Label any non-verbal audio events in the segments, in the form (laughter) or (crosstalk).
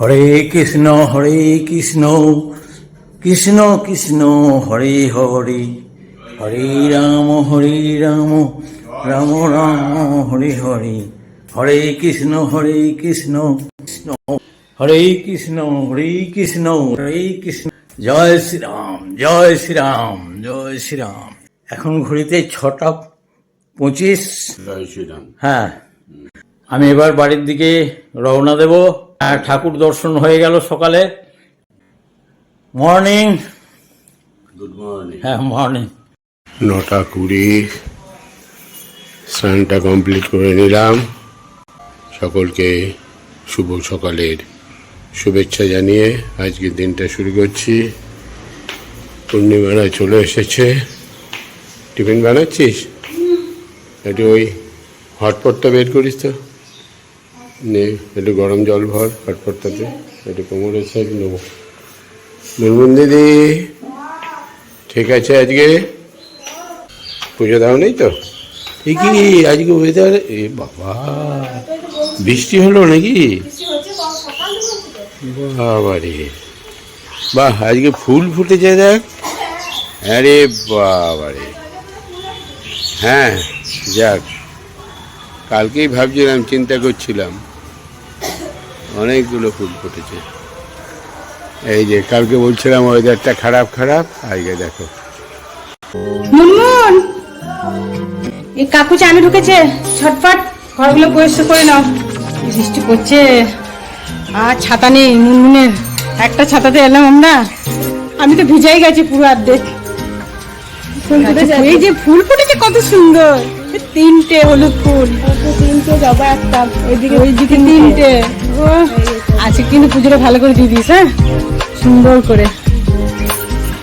হরে কৃষ্ণ হরে কৃষ্ণ কৃষ্ণ কৃষ্ণ হরে হরে হরে রাম হরে রাম রাম রাম হরে হরে হরে কৃষ্ণ হরে কৃষ্ণ কৃষ্ণ হরে কৃষ্ণ হরে কৃষ্ণ হরে কৃষ্ণ। জয় শ্রীরাম জয় শ্রীরাম জয় শ্রীরাম। এখন ঘড়িতে ছটা পঁচিশ। জয় শ্রীরাম। হ্যাঁ আমি এবার বাড়ির দিকে রওনা দেব। ঠাকুর দর্শন হয়ে গেল সকালে। মর্নিং গুড মর্নিং হ্যাঁ মর্নিং নটা কুড়ি। স্নানটা কমপ্লিট করে নিলাম। সকলকে শুভ সকালের শুভেচ্ছা জানিয়ে আজকের দিনটা শুরু করছি। পূর্ণিমারা চলে এসেছে। টিফিন বানাচ্ছিস? একটু ওই হটপটটা বের করিস তো? নে একটু গরম জল ভর হটপটটাতে একটু কোমরের সেক নেব। মুনমুন দিদি, ঠিক আছে আজকে? পুজো দাও নেই তো? ঠিকই, আজকে ওয়েদার এ বাবা। বৃষ্টি হলো নাকি? বাবারে। বাহ, আজকে ফুল ফুটেছে দেখ। আরে বাবারে। হ্যাঁ যাক। কালকেই ভাবছিলাম, চিন্তা করছিলাম। অনেকগুলো ফুল ফুটেছে। এই যে কালকে বলছিলাম ওয়েদারটা খারাপ খারাপ, আজকে দেখো। মুনমুন! এই কাকু চানে ঢুকেছে ছটফট ঘরগুলো পরিষ্কার করে নাও। বৃষ্টি পড়ছে। আর ছাতা নেই মুনমুনের, একটা ছাতাতে এলাম আমরা। আমি তো ভিজাই গেছি পুরো অর্ধেক এই যে ফুল ফুটেছে কত সুন্দর। তিনটে হলুদ ফুল। তিনটে জবা একটা ওইদিকে ওইদিকে তিনটে। আজকে কিন্তু পুজোটা ভালো করে দিয়ে দিস হ্যাঁ? সুন্দর করে।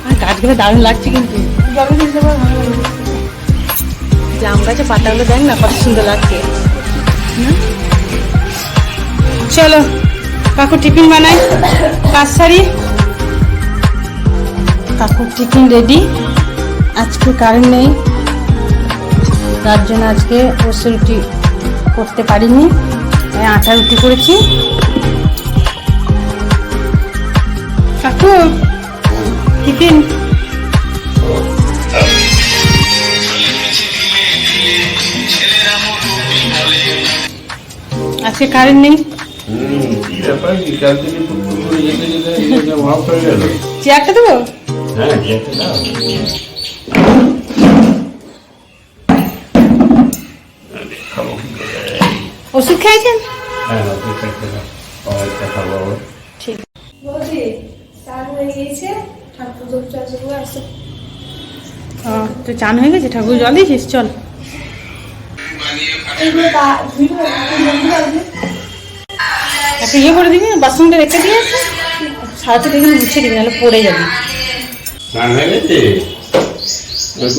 আর গাছগুলো দারুণ লাগছে কিন্তু। জাম গাছে পাতাগুলো দেখ না কত সুন্দর লাগছে। চলো কাকু টিফিন বানাই। কাজ সারি। কাকুর টিফিন রেডি। আজকে কারেন্ট নেই তার জন্য আজকে ওসে রুটি করতে পারিনি। আটা রুটি করেছি। কাকু টিফিন। আজকে কারেন্ট নেই। চেয়ারটা দেবো? ওষুধ খেয়েছেন ঠিক। বৌদি চান হয়ে গিয়েছে? ঠাকুর আসছে ও, তো চান হয়ে গেছে? ঠাকুর জল দিয়েছিস? চল। একটু ইয়ে করে দিবি বাথরুমটা রেখে দিয়ে সারাতে দেখে মুছে দিবি নাহলে পড়ে যাবি। স্নান হয়ে গেছে? ওই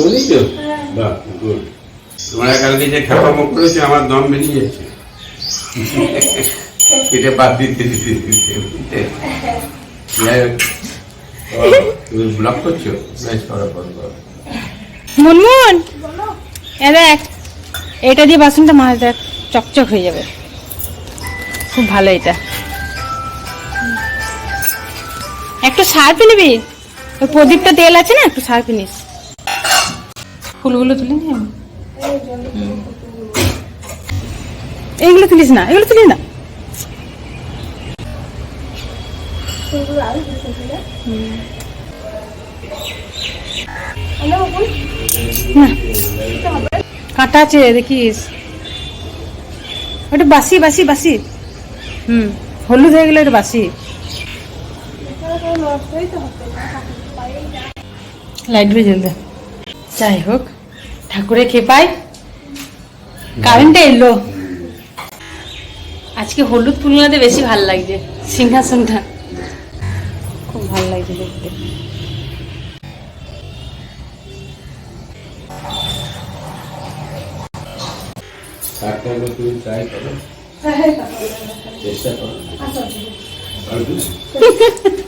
তোমরা কালকে যে খেপামো আমার দম বেরিয়ে যাচ্ছে এটা বাদ দিতে দিতে দিতে ব্লক করছ? ব্যাস। মুনমুন! এ দেখ, এটা দিয়ে বাসনটা মাছ দেখ, চকচক হয়ে যাবে। খুব ভালো এটা। একটু সার্ফ নিবি? ওই প্রদীপটা তেল আছে না, একটু সার্ফ নিস। ফুলগুলো তুলে নি এইগুলো তুলিস না এগুলো তুলিস না। কাটা আছে দেখিস। ওটা বাসি বাসি বাসি। হুম হলুদ হয়ে গেলে এটা বাসি। লাইটগুলো জ্বলবে যাই হোক। ঠাকুরে খেপাই কারেন্টে এলো। আজকে হলুদ তুলনাতে বেশি ভালো লাগছে সিংহাসনটা। খুব ভালো লাগছে দেখতে। ট্রাই করো। চেষ্টা করো। (laughs)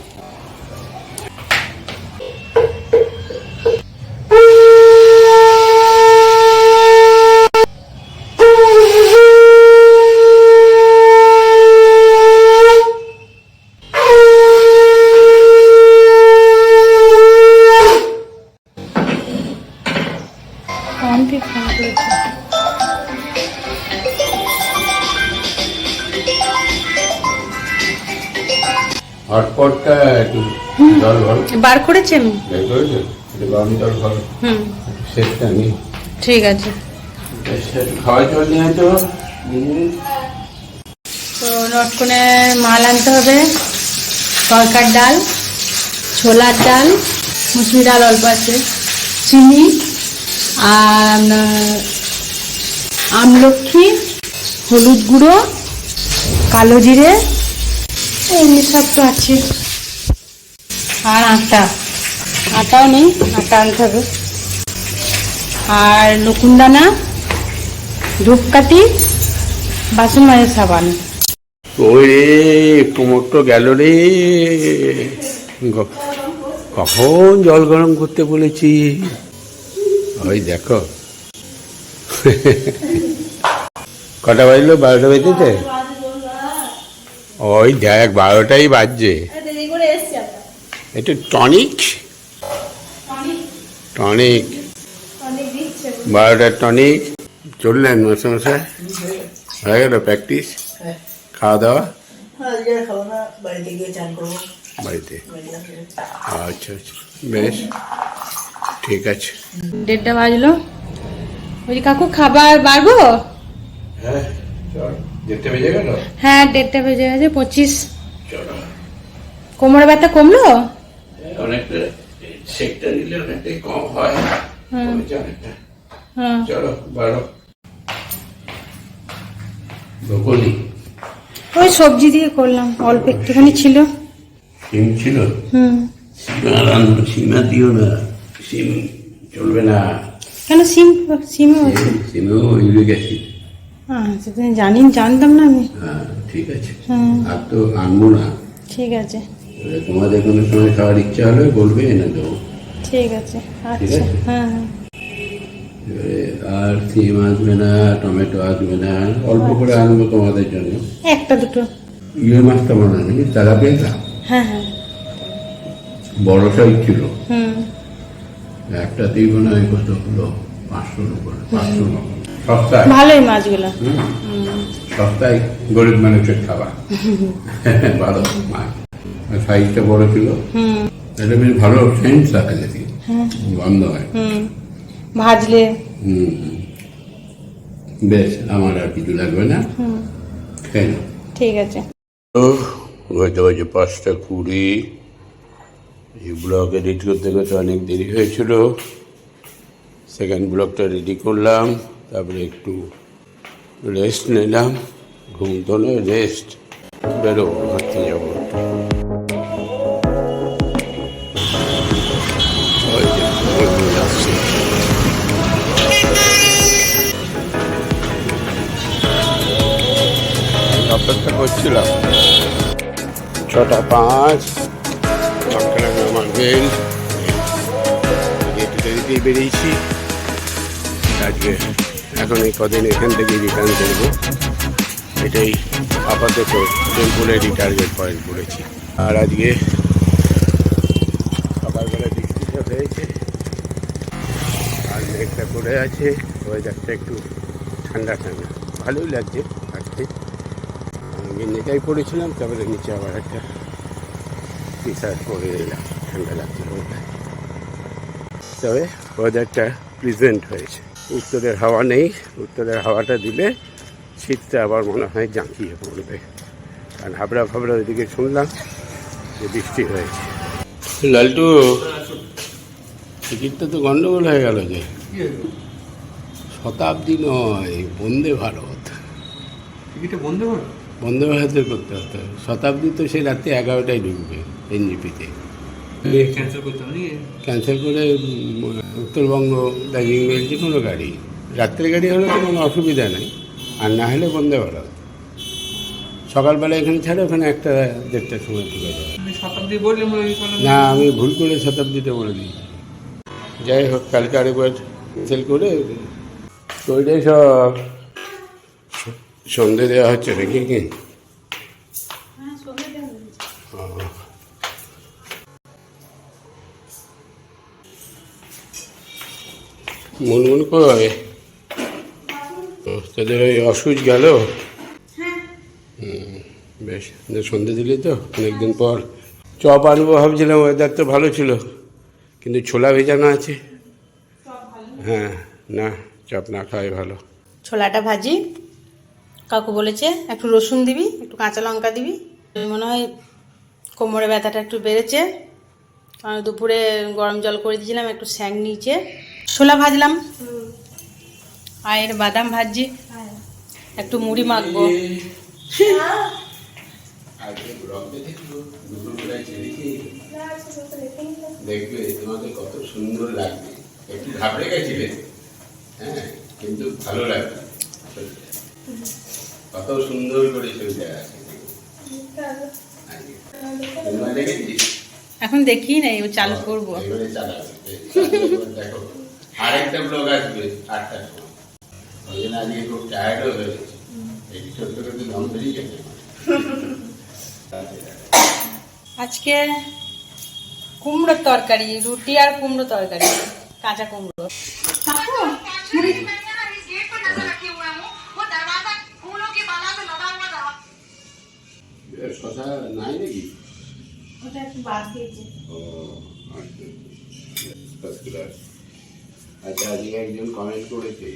হটপটটা একটু জল ভর। বার করেছি আমি? বের করেছ? একটু গরম জল ভর। হুম। সেটা নেই ঠিক আছে। খাওয়া জল নিয়ে তো তো নটকনের মাল আনতে হবে। তরকার ডাল ছোলার ডাল মুসুরি ডাল অল্প আছে। চিনি আর আমলক্ষী হলুদ গুঁড়ো কালো জিরে এমনি সব তো আছে। আর আটা। আটাও নেই, আটা আনতে হবে। আর নকুনদানা ধূপকাঠি, বাসন মাজের সাবান। ওই রে কোমর তো গেল রে। কখন জল গরম করতে বলেছি? ওই দেখো। কটা বাজলো? বারোটা বেজেছে? ওই দেখ বারোটাই বাজছে। একটু টনিক? টনিক? বারোটার টনিক চললেন মশে মশাই হয়ে গেল প্র্যাকটিস? খাওয়া দাওয়া? করব। বাড়িতে? আচ্ছা আচ্ছা। বেশ। ঠিক আছে। দেড়টা বাজলো। বলছি কাকু খাবার বাড়বো? হ্যাঁ। হ্যাঁ দেড়টা বেজে গেছে পঁচিশ। কোমর ব্যথা কমলো? অনেকটা শেকটা নিলে অনেকটাই কম হয়। অনেকটা। চলো বারো ব্রকলি। ওই সবজি দিয়ে করলাম অল্প একটুখানি ছিল। সিম ছিল? হুম। সিমা রান্না সিমা দিও না। সিম চলবে না। কেন সিম সিমও সিমেও ইউরিক অ্যাসিড হ্যাঁ সেটা জানি জানতাম না আমি। হ্যাঁ ঠিক আছে। আর তো আনব না। ঠিক আছে। তোমাদের কোনো সময় খাওয়ার ইচ্ছা হলে বলবে এনে দেবো। ঠিক আছে আচ্ছা? হ্যাঁ হ্যাঁ। আর সিম আসবে না টমেটো আসবে না অল্প করে আনব তোমাদের জন্য। একটা দুটো। ইয়ে মাছটা মনে নাকি তারা পেয়েছিলাম হ্যাঁ হ্যাঁ। বড় সাইজ ছিল। হুম। একটাতেই মনে হয় কত হলো? পাঁচশো উপরে পাঁচশো সস্তায়। ভালোই মাছগুলো। সস্তায় গরিব মানুষের খাবার। (laughs) ভালো মাছ। সাইজটা বড় ছিল। এটা বেশ ভালো সেন্স আছে দেখি। হ্যাঁ। গন্ধ হয়। ভাজলে। বেশ আমার আর কিছু লাগবে না। খেয়ে ঠিক আছে। ও হয়তো বাজে পাঁচটা কুড়ি। এই ব্লগ এডিট করতে করতে অনেক দেরি হয়েছিল। সেকেন্ড ব্লগটা রেডি করলাম। তারপরে একটু রেস্ট নিলাম, ঘুম তো নয় রেস্ট বেরোবো, হাঁটতে যাব অপেক্ষা করছিলাম। ছটা পাঁচ আমার বেল একটু বেরিয়েছি আজকে এখন এই কদিন এখান থেকে রিটার্ন করব। এটাই আপাতত টেম্পোরারি টার্গেট পয়েন্ট করেছি। আর আজকে সকালবেলা বৃষ্টিটা হয়েছে। আর মেঘটা করে আছে ওয়েদারটা একটু ঠান্ডা ঠান্ডা। ভালোই লাগছে হাঁটতে আমি নেটাই পড়েছিলাম, তারপরে নিচে আবার একটা টি শার্ট পরে এলাম। ঠান্ডা লাগছে তবে ওয়েদারটা প্রেজেন্ট হয়েছে। উত্তরের হাওয়া নেই উত্তরের হাওয়াটা দিলে শীতটা আবার মনে হয় জাঁকিয়ে পড়বে। কারণ হাবড়া ফাবড়া ওইদিকে শুনলাম যে বৃষ্টি হয়েছে। লালটু টিকিটটা তো গন্ডগোল হয়ে গেল যে। শতাব্দী নয় বন্দে ভারত। টিকিটটা বন্ধ করো বন্দে ভারতের করতে হতো শতাব্দী তো সেই রাত্রি এগারোটায় ঢুকবে এনজিপিতে। ক্যান্সেল করতে হবে ক্যান্সেল করে উত্তরবঙ্গ দার্জিলিং মেল যে কোনো গাড়ি। রাত্রের গাড়ি হলে তো কোনো অসুবিধা নেই আর না হলে বন্ধে ভারত। সকালবেলা এখানে ছাড়ে ওখানে একটা দেড়টার সময় ঢুকে যাবে। না আমি ভুল করে শতাব্দীতে বলে দিই যাই হোক কালকে আরেকবার ক্যান্সেল করে তো ওইটাই সব। সন্ধে দেওয়া হচ্ছে নাকি? কি মুনমুন ও, তোদের ওই অসুচ গেল। বেশ সন্ধে দিলি তো অনেকদিন পর। চপ আনব ভাবছিলাম ওয়েদার তো ভালো ছিল কিন্তু ছোলা ভেজানো আছে। হ্যাঁ না চপ না খাওয়াই ভালো। ছোলাটা ভাজি। কাকু বলেছে একটু রসুন দিবি একটু কাঁচা লঙ্কা দিবি। মনে হয় কোমরে ব্যথাটা একটু বেড়েছে। কারণ দুপুরে গরম জল করে দিয়েছিলাম একটু স্যাং নিচে ছোলা ভাজলাম। আর এর বাদাম ভাজি একটু মুড়ি মাখবো। দেখবে তোমাকে কত সুন্দর লাগবে। একটু ঘাবড়ে গেছিলে? হ্যাঁ কিন্তু ভালো লাগবে। কত সুন্দর করে ছবিটা আছে এখন দেখি না এবার চালু করব। দেখো। আরেকটা ব্লগ আসবে আটটার সময় ওই জন্য আজকে খুব টায়ার্ডও হয়ে গেছে এই ছোট্ট ছোট্ট দম বেরিয়ে গেছে আজকে কুমড়োর তরকারি রুটি আর কুমড়ো তরকারি কাঁচা কুমড়ো শশা নাই নাকি ওটা একটু বাদ দিয়েছে ও আচ্ছা First class. আচ্ছা আজকে একজন কমেন্ট করেছে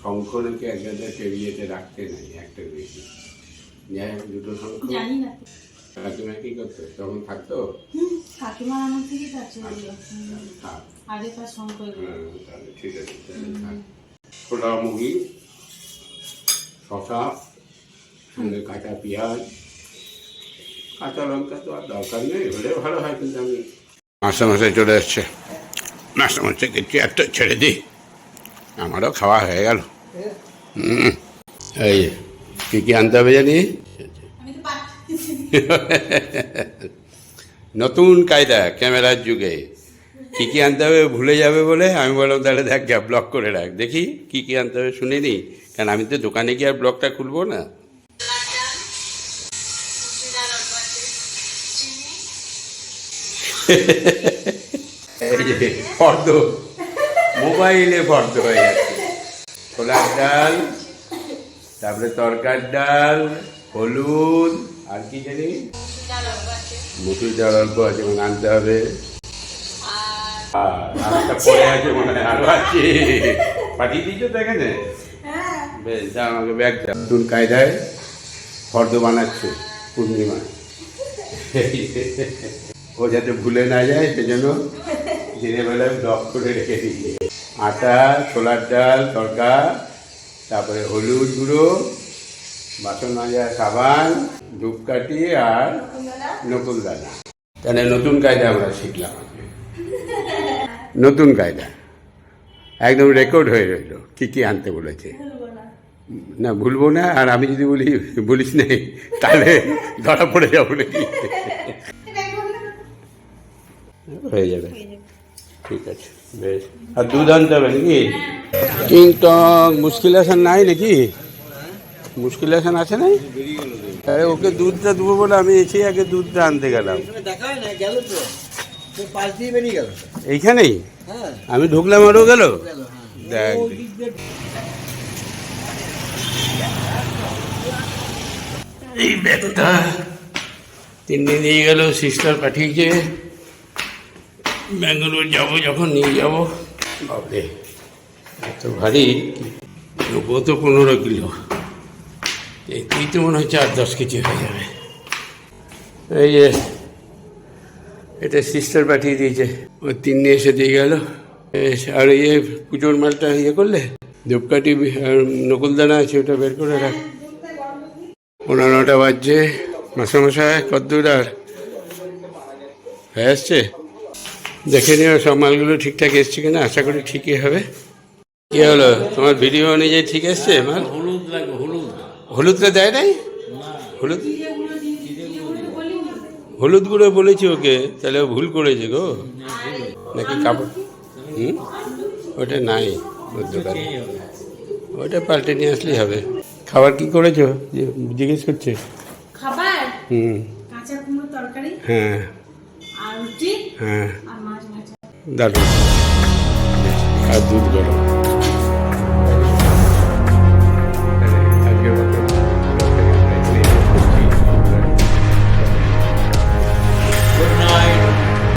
শঙ্করকে এক জায়গায় টেবিলেতে রাখতে নাই একটা বেশি। যাই হোক দুটো শঙ্খ। জানি না। কাকিমা কি করতো? তখন থাকতো? কাকিমার আমার থেকে যাচ্ছে থাক। আগেকার সংকল্প হ্যাঁ, তাহলে ঠিক আছে ছোলা মুগি শশা সঙ্গে কাঁচা পেঁয়াজ। কাঁচা লঙ্কা তো আর দরকার নেই হলে ভালো হয় কিন্তু আমি। মাস্টারমশাই চলে এসছে মাস্টারমশাইকে চেয়ারটা ছেড়ে দিই, আমারও খাওয়া হয়ে গেল। এই কি কি আনতে হবে জানি? নতুন কায়দা, ক্যামেরার যুগে। কি কি আনতে হবে ভুলে যাবে বলে আমি বললাম, তাহলে দেখ যা ব্লক করে রাখ। দেখি কি কি আনতে হবে শুনে নি কারণ আমি তো দোকানে গিয়ে আর ব্লকটা খুলবো না? এই যে ফর্দ মোবাইলে ফর্দ হয়ে যাচ্ছে ছোলার ডাল, তারপরে তরকার ডাল, হলুদ, আর কি জানি? মুসুর ডাল অল্প আছে মানে আনতে হবে। আর আরেকটা পরে আছে, মনে হয় আরও আছে। পাঠিয়ে দিয়েছ তো এখানে? বেশ যা আমাকে ব্যাগ নতুন কায়দায় ফর্দ বানাচ্ছে পূর্ণিমা। ও যাতে ভুলে না যায়, সেজন্য দিনের বেলায় ব্লক করে রেখে দিই আটা ছোলার ডাল তরকা তারপরে হলুদ গুঁড়ো বাসন মাজা সাবান ধূপকাঠি আর নকুল দানা তাহলে নতুন কায়দা আমরা শিখলাম নতুন কায়দা একদম রেকর্ড হয়ে রইল। কি কি আনতে বলেছে? না ভুলবো না আর আমি যদি বলি বলিস নাই তাহলে ধরা পড়ে যাব নাকি? (laughs) হয়ে যাবে। ঠিক আছে বেশ। আর দুধ আনতে হবে নাকি কিন্তু মুশকিল আসান নাই নাকি? মুশকিল আসান আছে নাই? আরে ওকে দুধটা দেবো বলে আমি এসে আগে দুধটা আনতে গেলাম। হয় দিয়ে এইখানেই? হ্যাঁ। আমি ঢুকলাম আরও গেল? দেখ। এই ব্যাগটা তিন দিন নিয়ে গেল সিস্টার পাঠিয়েছে। ব্যাঙ্গালোর যাব, যখন নিয়ে যাব। বাবরে এত ভারী। নেব তো পনেরো কিলো। এই তো মনে হচ্ছে আট দশ কেজি হয়ে যাবে। এই যে, এটা সিস্টার পাঠিয়ে দিয়েছে। ওই তিন নিয়ে এসে দিয়ে গেল। আর ইয়ে পুজোর মালটা ইয়ে করলে, ধূপকাঠি, আর নকুলদানা আছে, ওটা বের করে রাখ। পনেরো নটা বাজছে। মাসামশাই কদ্দুর আর, হয়ে আসছে দেখে নিও সব মালগুলো ঠিকঠাক এসছে কিনা আশা করি ঠিকই হবে। কি হলো? তোমার ভিডিও অনুযায়ী ঠিক এসছে মাল? হলুদ লাগবে হলুদ। হলুদটা দেয় নাই? হলুদ? হলুদ গুঁড়ো বলেছি ওকে তাহলে ও ভুল করেছে গো। নাকি কাপড়? হুম? ওটা নাই ওর দোকানে ওটা পাল্টে নিয়ে আসলেই হবে। খাবার কি করেছ? জিজ্ঞেস করছে। খাবার? হুম। কাঁচা কুমড়ো তরকারি? হ্যাঁ। আর রুটি? হ্যাঁ। দারুণ। আর দুধ গরম।